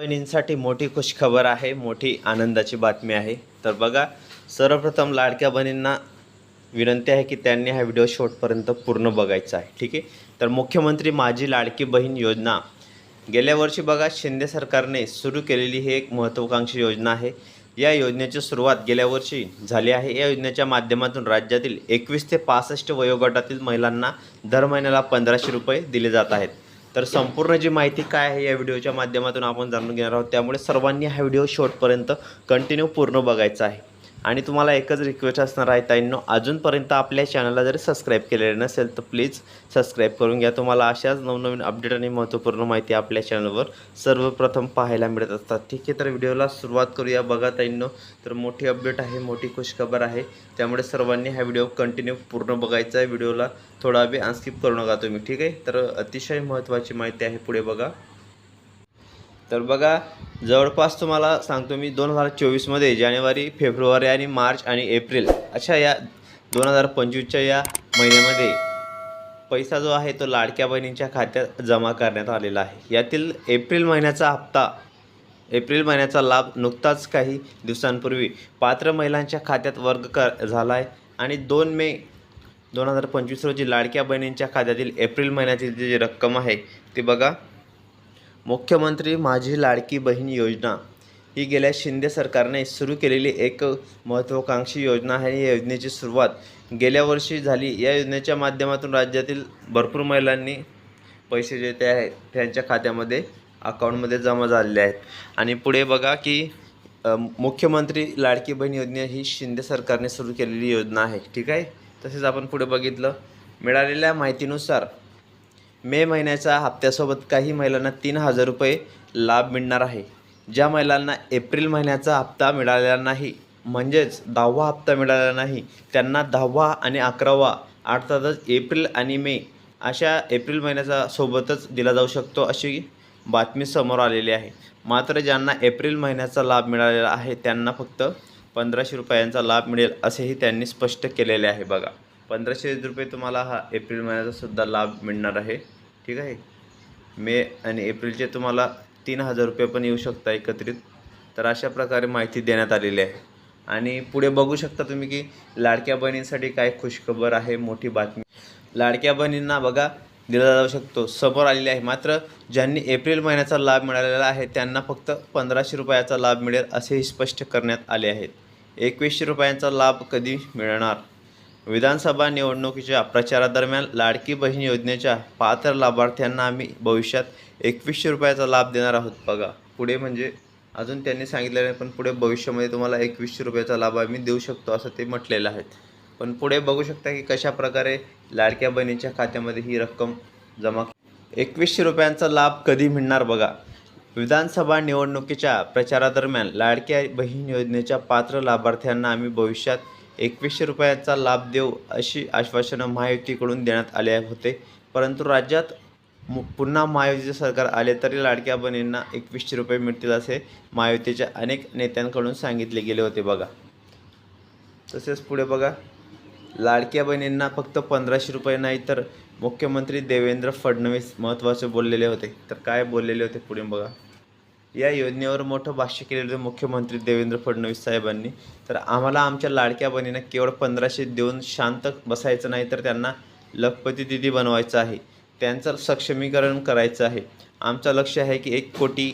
बहिणींसाठी मोठी खुशखबर आहे मोठी आनंदाची बातमी आहे. तर बघा सर्वप्रथम लाडक्या बहिणींना विनंती आहे की त्यांनी हा व्हिडिओ शेवटपर्यंत पूर्ण बघायचा आहे ठीक आहे? तर मुख्यमंत्री माझी लाडकी बहीण योजना. गेल्या वर्षी बघा शिंदे सरकारने सुरू केलेली ही एक महत्त्वाकांक्षी योजना आहे. या योजनेची सुरुवात गेल्या वर्षी झाली आहे. या योजनेच्या माध्यमातून राज्यातील एकवीस ते पासष्ट वयोगटातील महिलांना दर महिन्याला पंधराशे रुपये दिले जात आहेत. तर संपूर्ण जी माहिती काय आहे या व्हिडिओच्या माध्यमातून आपण जाणून घेणार आहोत. त्यामुळे सर्वांनी हा व्हिडिओ शेवटपर्यंत कंटिन्यू पूर्ण बघायचा आहे. आणि तुम्हाला एकच रिक्वेस्ट असणार आहे ताईंनो अजूनपर्यंत आपल्या चॅनलला जरी सबस्क्राईब केलेले नसेल तर प्लीज सबस्क्राईब करून घ्या. तुम्हाला अशाच नवनवीन अपडेट आणि महत्त्वपूर्ण माहिती आपल्या चॅनलवर सर्वप्रथम पाहायला मिळत असतात. ठीक आहे तर व्हिडिओला सुरुवात करूया. बघा ताईंनो तर मोठी अपडेट आहे मोठी खुशखबर आहे. त्यामुळे सर्वांनी हा व्हिडिओ कंटिन्यू पूर्ण बघायचा आहे. व्हिडिओला थोडा वेळ अनस्किप करू नका तुम्ही. ठीक आहे तर अतिशय महत्त्वाची माहिती आहे. पुढे बघा. तर बघा जवळपास तुम्हाला सांगतो मी दोन हजार चोवीसमध्ये जानेवारी फेब्रुवारी आणि मार्च आणि एप्रिल अशा या दोन हजार पंचवीसच्या या महिन्यामध्ये पैसा जो आहे तो लाडक्या बहिणींच्या खात्यात जमा करण्यात आलेला आहे. यातील एप्रिल महिन्याचा हप्ता एप्रिल महिन्याचा लाभ नुकताच काही दिवसांपूर्वी पात्र महिलांच्या खात्यात वर्ग कर झाला आहे आणि दोन मे दोन हजार पंचवीस रोजी लाडक्या बहिणींच्या खात्यातील एप्रिल महिन्यातील जी रक्कम आहे ती बघा मुख्यमंत्री माझी लाडकी बहीण योजना. ही गेल्या शिंदे सरकारने सुरू केलेली एक महत्त्वाकांक्षी योजना आहे. या योजनेची सुरुवात गेल्या वर्षी झाली. या योजनेच्या माध्यमातून राज्यातील भरपूर महिलांनी पैसे जे ते आहेत त्यांच्या खात्यामध्ये अकाउंटमध्ये जमा झालेले आहेत. आणि पुढे बघा की मुख्यमंत्री लाडकी बहीण योजना ही शिंदे सरकारने सुरू केलेली योजना आहे. ठीक आहे? तसेच आपण पुढे बघितलं. मिळालेल्या माहितीनुसार मे महिन्याच्या हप्त्यासोबत काही महिलांना तीन हजार रुपये लाभ मिळणार आहे. ज्या महिलांना एप्रिल महिन्याचा हप्ता मिळालेला नाही म्हणजेच दहावा हप्ता मिळाला नाही त्यांना दहावा आणि अकरावा अर्थातच एप्रिल आणि मे अशा एप्रिल महिन्याचा सोबतच दिला जाऊ शकतो अशी बातमी समोर आलेली आहे. मात्र ज्यांना एप्रिल महिन्याचा लाभ मिळालेला आहे त्यांना फक्त पंधराशे रुपयांचा लाभ मिळेल असेही त्यांनी स्पष्ट केलेले आहे बघा. पंधराशे रुपये तुम्हाला हा एप्रिल महिन्याचा सुद्धा लाभ मिळणार आहे. ठीक आहे? मे आणि एप्रिलचे तुम्हाला तीन हजार रुपये पण येऊ शकता एकत्रित. तर अशा प्रकारे माहिती देण्यात आलेली आहे. आणि पुढे बघू शकता तुम्ही की लाडक्या बहिणींसाठी काय खुशखबर आहे मोठी बातमी. लाडक्या बहिणींना बघा दिला जाऊ शकतो. समोर आलेली आहे. मात्र ज्यांनी एप्रिल महिन्याचा लाभ मिळालेला आहे त्यांना फक्त पंधराशे रुपयाचा लाभ मिळेल असेही स्पष्ट करण्यात आले आहेत एकवीसशे रुपयांचा लाभ कधी मिळणार? विधानसभा निवडणुकीच्या प्रचारादरम्यान लाडकी बहीण योजनेच्या पात्र लाभार्थ्यांना आम्ही भविष्यात एकवीसशे रुपयाचा लाभ देणार आहोत. बघा पुढे म्हणजे अजून त्यांनी सांगितलेलं आहे पण पुढे भविष्यामध्ये तुम्हाला एकवीसशे रुपयाचा लाभ आम्ही देऊ शकतो असं ते म्हटलेलं आहे. पण पुढे बघू शकता की कशा प्रकारे लाडक्या बहिणीच्या खात्यामध्ये ही रक्कम जमा एकवीसशे रुपयांचा लाभ कधी मिळणार बघा. विधानसभा निवडणुकीच्या प्रचारादरम्यान लाडक्या बहीण योजनेच्या पात्र लाभार्थ्यांना आम्ही भविष्यात एकवीसशे रुपयाचा लाभ देऊ अशी आश्वासनं महायुतीकडून देण्यात आले होते. परंतु राज्यात मु पुन्हा महायुतीचे सरकार आले तरी लाडक्या बहिणींना एकवीसशे रुपये मिळतील असे महायुतीच्या अनेक नेत्यांकडून सांगितले गेले होते बघा. तसेच पुढे बघा. लाडक्या बहिणींना फक्त पंधराशे रुपये नाही तर मुख्यमंत्री देवेंद्र फडणवीस महत्त्वाचे बोललेले होते. तर काय बोललेले होते पुढे बघा. या योजनेवर मोठं भाष्य केलेलं मुख्यमंत्री देवेंद्र फडणवीस साहेबांनी. तर आम्हाला आमच्या लाडक्या बहिणींना केवळ पंधराशे देऊन शांत बसायचं नाही तर त्यांना लखपती दिदी बनवायचं आहे. त्यांचं सक्षमीकरण करायचं आहे. आमचं लक्ष आहे की एक कोटी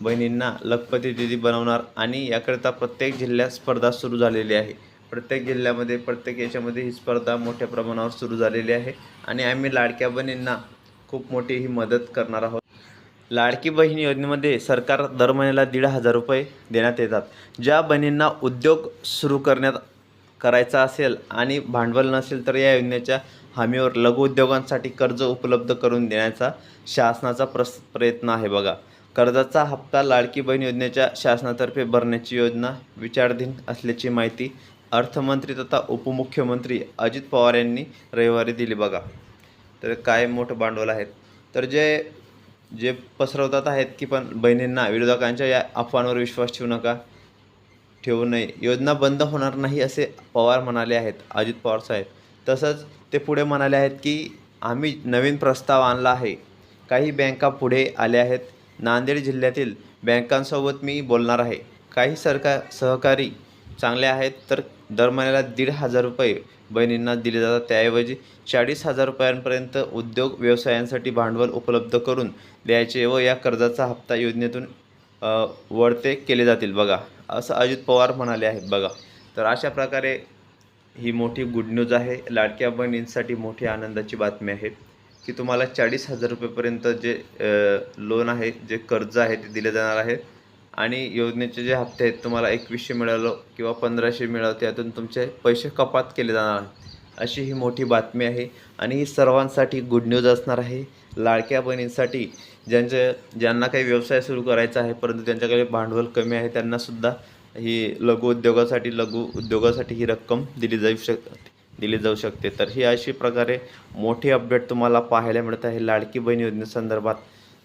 बहिणींना लखपती दिदी बनवणार आणि याकरिता प्रत्येक जिल्ह्यात स्पर्धा सुरू झालेली आहे. प्रत्येक जिल्ह्यामध्ये प्रत्येक याच्यामध्ये ही स्पर्धा मोठ्या प्रमाणावर सुरू झालेली आहे आणि आम्ही लाडक्या बहिणींना खूप मोठी ही मदत करणार आहोत. लाडकी बहीण योजनेमध्ये सरकार दर महिन्याला दीड हजार रुपये देण्यात येतात. ज्या बहिणींना उद्योग सुरू करण्यात करायचा असेल आणि भांडवल नसेल तर या योजनेच्या हमीवर लघु उद्योगांसाठी कर्ज उपलब्ध करून देण्याचा शासनाचा प्रस प्रयत्न आहे बघा. कर्जाचा हप्ता लाडकी बहीण योजनेच्या शासनातर्फे भरण्याची योजना विचाराधीन असल्याची माहिती अर्थमंत्री तथा उपमुख्यमंत्री अजित पवार यांनी रविवारी दिली बघा. तर काय मोठं भांडवल आहेत तर जे जे पसरवतात आहेत की पण बहिणींना विरोधकांच्या या अफवांवर विश्वास ठेवू नका. ठेवू नये. योजना बंद होणार नाही असे पवार म्हणाले आहेत अजित पवार साहेब. तसंच ते पुढे म्हणाले आहेत की आम्ही नवीन प्रस्ताव आणला आहे. काही बँका पुढे आल्या आहेत. नांदेड जिल्ह्यातील बँकांसोबत मी बोलणार आहे. काही सरकार सहकारी चांगले आहेत तर दर महिन्याला दीड हजार रुपये बहिणींना दिले जातात. त्याऐवजी चाळीस हजार रुपयांपर्यंत उद्योग व्यवसायांसाठी भांडवल उपलब्ध करून द्यायचे व या कर्जाचा हप्ता योजनेतून वळते केले जातील. बघा असं अजित पवार म्हणाले आहेत. बघा तर अशा प्रकारे ही मोठी गुड न्यूज आहे. लाडक्या बहिणींसाठी मोठी आनंदाची बातमी आहे की तुम्हाला चाळीस हजार रुपयेपर्यंत जे लोन आहे जे कर्ज आहे ते दिले जाणार आहे. आणि योजनेचे जे हप्ते आहेत तुम्हाला एकवीसशे मिळालं किंवा पंधराशे मिळालं त्यातून तुमचे पैसे कपात केले जाणार. आहेत अशी ही मोठी बातमी आहे. आणि ही सर्वांसाठी गुड न्यूज असणार आहे. लाडक्या बहिणींसाठी ज्यांचे ज्यांना काही व्यवसाय सुरू करायचा आहे परंतु त्यांच्याकडे भांडवल कमी आहे त्यांनासुद्धा ही लघु उद्योगासाठी लघु उद्योगासाठी ही रक्कम दिली जाऊ शक दिली जाऊ शकते. तर ही अशी प्रकारे मोठी अपडेट तुम्हाला पाहायला मिळत आहे लाडकी बहीण योजनेसंदर्भात.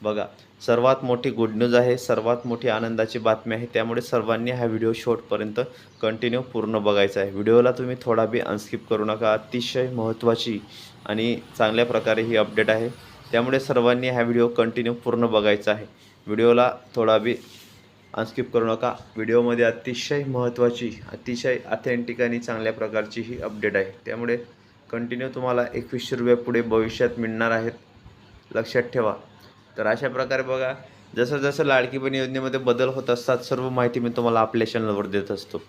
बघा सर्वात मोठी गुड न्यूज आहे सर्वात मोठी आनंदाची बातमी आहे त्यामुळे सर्वांनी हा व्हिडिओ शॉर्टपर्यंत कंटिन्यू पूर्ण बघायचा आहे. व्हिडिओला तुम्ही थोडा बी अनस्किप करू नका अतिशय महत्त्वाची आणि चांगल्या प्रकारे ही अपडेट आहे. त्यामुळे सर्वांनी हा व्हिडिओ कंटिन्यू पूर्ण बघायचा आहे. व्हिडिओला थोडा बी अनस्किप करू नका. व्हिडिओमध्ये अतिशय महत्त्वाची अतिशय ऑथेंटिक आणि चांगल्या प्रकारची ही अपडेट आहे. त्यामुळे कंटिन्यू तुम्हाला एकवीसशे रुपये पुढे भविष्यात मिळणार आहेत. लक्षात ठेवा. तर अशा प्रकारे बघा जसं जसं लाडकी बहीण योजनेमध्ये बदल होत असतात सर्व माहिती मी तुम्हाला आपल्या चॅनलवर देत असतो.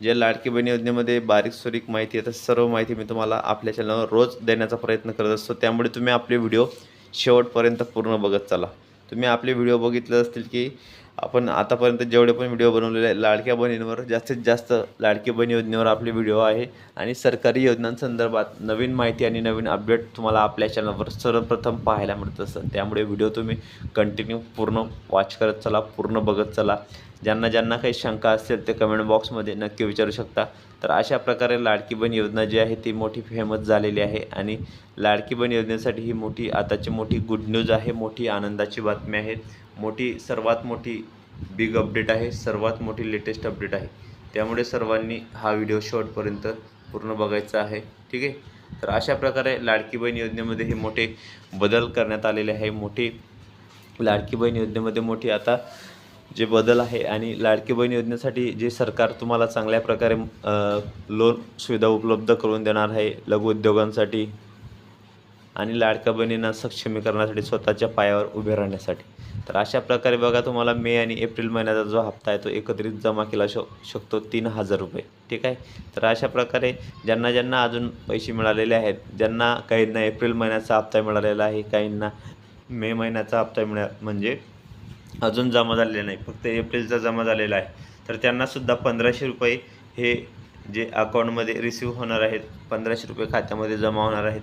जे लाडकी बहीण योजनेमध्ये बारीक सुरीक माहिती येतात सर्व माहिती मी तुम्हाला आपल्या चॅनलवर रोज देण्याचा प्रयत्न करत असतो. त्यामुळे तुम्ही आपले व्हिडिओ शेवटपर्यंत पूर्ण बघत चला. तुम्ही आपले व्हिडिओ बघितले असतील की आपण आतापर्यंत जेवढे पण व्हिडिओ बनवलेले आहे लाडक्या बहिणींवर जास्तीत जास्त लाडकी बहीण योजनेवर आपले व्हिडिओ आहे आणि सरकारी योजनांसंदर्भात नवीन माहिती आणि नवीन अपडेट तुम्हाला आपल्या चॅनलवर सर्वप्रथम पाहायला मिळत असतं त्यामुळे व्हिडिओ तुम्ही कंटिन्यू पूर्ण वॉच करत चला पूर्ण बघत चला. ज्यांना ज्यांना काही शंका असतील ते कमेंट बॉक्समध्ये नक्की विचारू शकता. तर अशा प्रकारे लाडकी बहीण योजना जी आहे ती मोठी फेमस झालेली आहे आणि लाडकी बहीण योजनेसाठी ही मोठी आताची मोठी गुड न्यूज आहे मोठी आनंदाची बातमी आहे. मोठी सर्वात मोठी बिग अपडेट आहे सर्वात मोठी लेटेस्ट अपडेट आहे. त्यामुळे सर्वांनी हा व्हिडिओ शॉर्टपर्यंत पूर्ण बघायचा आहे ठीक आहे? तर अशा प्रकारे लाडकी बहीण योजनेमध्ये हे मोठे बदल करण्यात आलेले आहे. मोठे लाडकी बहीण योजनेमध्ये मोठी आता जे बदल आहे आणि लाडकी बहीण योजनेसाठी जे सरकार तुम्हाला चांगल्या प्रकारे लोन सुविधा उपलब्ध करून देणार आहे लघु उद्योगांसाठी आणि लाडक्या बहिणींना सक्षमीकरणासाठी स्वतःच्या पायावर उभे राहण्यासाठी. तर अशा प्रकारे बघा तुम्हाला मे आणि एप्रिल महिन्याचा जो हप्ता आहे तो एकत्रित जमा केला श शकतो तीन हजार रुपये ठीक आहे? तर अशा प्रकारे ज्यांना ज्यांना अजून पैसे मिळालेले आहेत ज्यांना काहींना एप्रिल महिन्याचा हप्ता मिळालेला आहे काहींना मे महिन्याचा हप्ता मिळा म्हणजे अजून जमा झालेला नाही फक्त एप्रिलचा जमा झालेला आहे. तर त्यांनासुद्धा पंधराशे रुपये हे जे अकाउंटमध्ये रिसीव होणार आहेत पंधराशे रुपये खात्यामध्ये जमा होणार आहेत.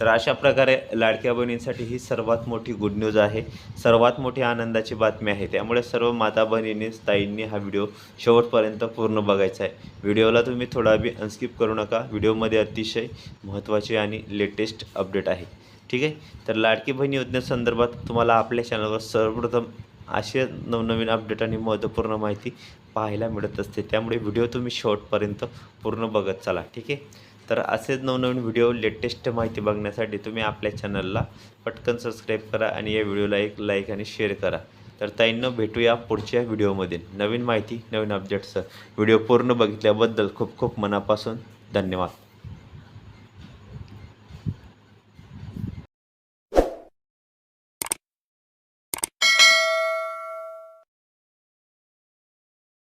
तर अशा प्रकारे लाडक्या बहिणींसाठी ही सर्वात मोठी गुड न्यूज आहे. सर्वात मोठी आनंदाची बातमी आहे. त्यामुळे सर्व माता बहिणींनी ताईंनी हा व्हिडिओ शेवटपर्यंत पूर्ण बघायचा आहे. व्हिडिओला तुम्ही थोडा बी अनस्किप करू नका. व्हिडिओमध्ये अतिशय महत्त्वाची आणि लेटेस्ट अपडेट आहे. ठीक आहे? तर लाडकी बहिणी योजनेसंदर्भात तुम्हाला आपल्या चॅनलवर सर्वप्रथम असे नवनवीन अपडेट आणि महत्त्वपूर्ण माहिती पाहायला मिळत असते. त्यामुळे व्हिडिओ तुम्ही शेवटपर्यंत पूर्ण बघत चला. ठीक आहे? तर असेच नवनवीन व्हिडिओ लेटेस्ट माहिती बघण्यासाठी तुम्ही आपल्या चॅनलला पटकन सबस्क्राईब करा आणि या व्हिडिओला एक लाईक आणि शेअर करा. तर ताईंना भेटूया पुढच्या व्हिडिओमध्ये. नवीन माहिती नवीन अपडेट्स व्हिडिओ पूर्ण बघितल्याबद्दल खूप खूप मनापासून धन्यवाद.